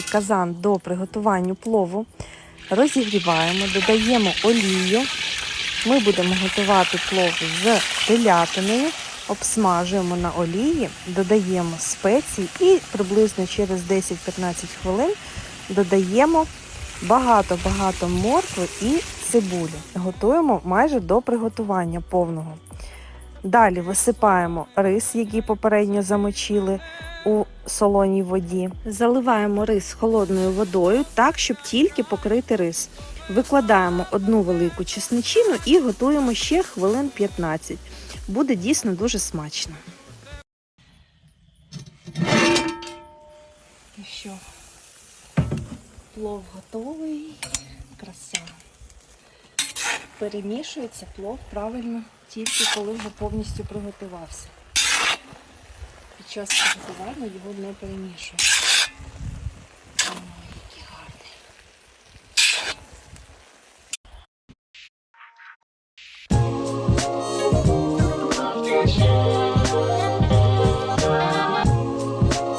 казан до приготування плову. Розігріваємо, додаємо олію. Ми будемо готувати плов з телятиною, обсмажуємо на олії, додаємо спеції і приблизно через 10-15 хвилин додаємо багато-багато моркви і цибулі. Готуємо майже до приготування повного. Далі висипаємо рис, який попередньо замочили у солоній воді. Заливаємо рис холодною водою так, щоб тільки покрити рис. Викладаємо одну велику чесничину і готуємо ще хвилин 15. Буде дійсно дуже смачно. Ну що, плов готовий. Краса. Перемішується плов правильно тільки коли вже повністю приготувався. Під час приготування його не перемішуємо. Ой, який гарний. Station.